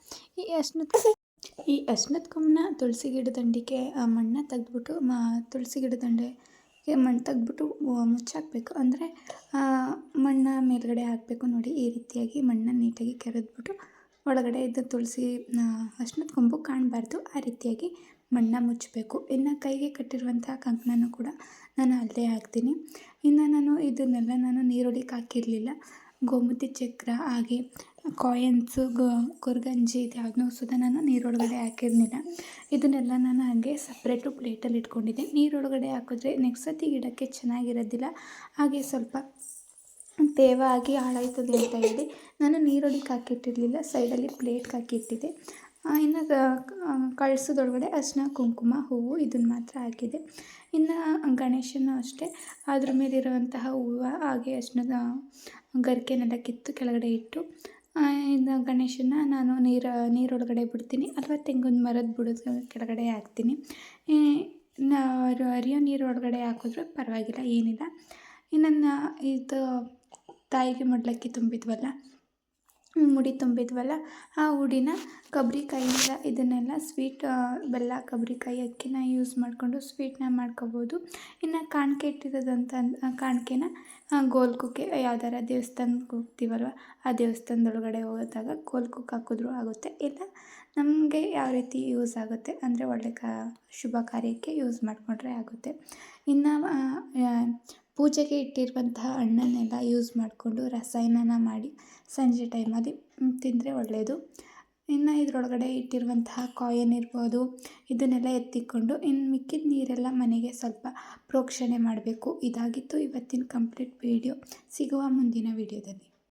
ಈ ಅಶ್ನದ ಈ ಅಶ್ನದ ಕಮ್ಮನ ತುಳಸಿ ಗಿಡದಂಡಿಗೆ ಮಣ್ಣು ತೆಗೆದ್ಬಿಟ್ಟು, ಮ ತುಳಸಿ ಗಿಡದಂಡೆಗೆ ಮಣ್ಣು ತೆಗೆದ್ಬಿಟ್ಟು ಮುಚ್ಚಾಕಬೇಕು. ಅಂದರೆ ಮಣ್ಣ ಮೇಲುಗಡೆ ಹಾಕಬೇಕು ನೋಡಿ, ಈ ರೀತಿಯಾಗಿ ಮಣ್ಣನ್ನ ನೀಟಾಗಿ ಕೆರೆದ್ಬಿಟ್ಟು, ಒಳಗಡೆ ಇದ್ದ ತುಳಸಿ ಅಶ್ನದ ಕೊಂಬು ಕಾಣಬಾರ್ದು. ಆ ರೀತಿಯಾಗಿ ಮಣ್ಣನ್ನ ಮುಚ್ಚಬೇಕು. ಇನ್ನು ಕೈಗೆ ಕಟ್ಟಿರುವಂಥ ಕಂಕಣನೂ ಕೂಡ ನಾನು ಅಲ್ಲೇ ಹಾಕ್ತೀನಿ. ಇನ್ನು ನಾನು ಇದನ್ನೆಲ್ಲ ನಾನು ನೀರೊಳಗೆ ಹಾಕಿರಲಿಲ್ಲ. ಗೋಮತಿ ಚಕ್ರ, ಹಾಗೆ ಕಾಯಿನ್ಸು ಕೊರ್ಗಂಜಿ ಇದು ಯಾವುದನ್ನೂ ಸುದ ನಾನು ನೀರೊಳಗಡೆ ಹಾಕಿರಲಿಲ್ಲ. ಇದನ್ನೆಲ್ಲ ನಾನು ಹಾಗೆ ಸಪ್ರೇಟು ಪ್ಲೇಟಲ್ಲಿ ಇಟ್ಕೊಂಡಿದ್ದೆ. ನೀರೊಳಗಡೆ ಹಾಕಿದ್ರೆ ನೆಕ್ಸ್ಟ್ ಸತಿ ಗಿಡಕ್ಕೆ ಚೆನ್ನಾಗಿರೋದಿಲ್ಲ. ಹಾಗೆ ಸ್ವಲ್ಪ ತೇವ ಆಗಿ ಹಾಳಾಯ್ತದೆ ಅಂತ ಹೇಳಿ ನಾನು ನೀರೊಳಗೆ ಹಾಕಿಟ್ಟಿರಲಿಲ್ಲ. ಸೈಡಲ್ಲಿ ಪ್ಲೇಟ್ಗೆ ಹಾಕಿಟ್ಟಿದ್ದೆ. ಇನ್ನು ಕಳಿಸೋದೊಳಗಡೆ ಅರಿಶಿನ, ಕುಂಕುಮ, ಹೂವು ಇದನ್ನು ಮಾತ್ರ ಹಾಕಿದೆ. ಇನ್ನು, ಗಣೇಶನೂ ಅಷ್ಟೇ. ಅದ್ರ ಮೇಲಿರುವಂತಹ ಹೂವು, ಹಾಗೆ ಅರಿಶಿನದ ಗರಿಕೆನೆಲ್ಲ ಕಿತ್ತು ಕೆಳಗಡೆ ಇಟ್ಟು ಇನ್ನು ಗಣೇಶನ ನಾನು ನೀರು, ನೀರೊಳಗಡೆ ಬಿಡ್ತೀನಿ. ಅಥವಾ ತೆಂಗಿನ ಮರದ ಬುಡದ ಕೆಳಗಡೆ ಹಾಕ್ತೀನಿ. ಹರಿಯೋ ನೀರು ಒಳಗಡೆ ಹಾಕಿದ್ರೂ ಪರವಾಗಿಲ್ಲ, ಏನಿಲ್ಲ. ಇನ್ನು ಇದು, ತಾಯಿಗೆ ಮಡ್ಲಕ್ಕಿ ತುಂಬಿದ್ವಲ್ಲ ಮುಡಿ ತುಂಬಿದ್ವಲ್ಲ, ಆ ಹುಡಿನ ಕೊಬ್ಬರಿಕಾಯಿಂದ ಇದನ್ನೆಲ್ಲ ಸ್ವೀಟ್ ಬೆಲ್ಲ ಕೊಬ್ಬರಿಕಾಯಿ ಅಕ್ಕಿನ ಯೂಸ್ ಮಾಡಿಕೊಂಡು ಸ್ವೀಟ್ನ ಮಾಡ್ಕೋಬೋದು. ಇನ್ನು ಕಾಣಿಕೆ ಇಟ್ಟಿರೋದಂತ ಕಾಣಿಕೆನ ಗೋಲ್ಕುಕ್ಕೆ, ಯಾವ್ದಾರ ದೇವಸ್ಥಾನಕ್ಕೆ ಹೋಗ್ತೀವಲ್ವ, ಆ ದೇವಸ್ಥಾನದೊಳಗಡೆ ಹೋದಾಗ ಗೋಲ್ಕುಕ್ ಹಾಕಿದ್ರೂ ಆಗುತ್ತೆ. ಇಲ್ಲ, ನಮಗೆ ಯಾವ ರೀತಿ ಯೂಸ್ ಆಗುತ್ತೆ ಅಂದರೆ ಒಳ್ಳೆ ಕಾ, ಶುಭ ಕಾರ್ಯಕ್ಕೆ ಯೂಸ್ ಮಾಡಿಕೊಂಡ್ರೆ ಆಗುತ್ತೆ. ಇನ್ನು ಪೂಜೆಗೆ ಇಟ್ಟಿರುವಂತಹ ಹಣ್ಣನ್ನೆಲ್ಲ ಯೂಸ್ ಮಾಡಿಕೊಂಡು ರಸಾಯನನ ಮಾಡಿ ಸಂಜೆ ಟೈಮಲ್ಲಿ ತಿಂದರೆ ಒಳ್ಳೆಯದು ಇನ್ನು ಇದರೊಳಗಡೆ ಇಟ್ಟಿರುವಂತಹ ಕಾಯಿನ್ ಇರ್ಬೋದು, ಇದನ್ನೆಲ್ಲ ಎತ್ತಿಕೊಂಡು ಇನ್ನು ಮಿಕ್ಕಿದ ನೀರೆಲ್ಲ ಮನೆಗೆ ಸ್ವಲ್ಪ ಪ್ರೋಕ್ಷಣೆ ಮಾಡಬೇಕು. ಇದಾಗಿತ್ತು ಇವತ್ತಿನ ಕಂಪ್ಲೀಟ್ ವೀಡಿಯೋ ಸಿಗುವ ಮುಂದಿನ ವೀಡಿಯೋದಲ್ಲಿ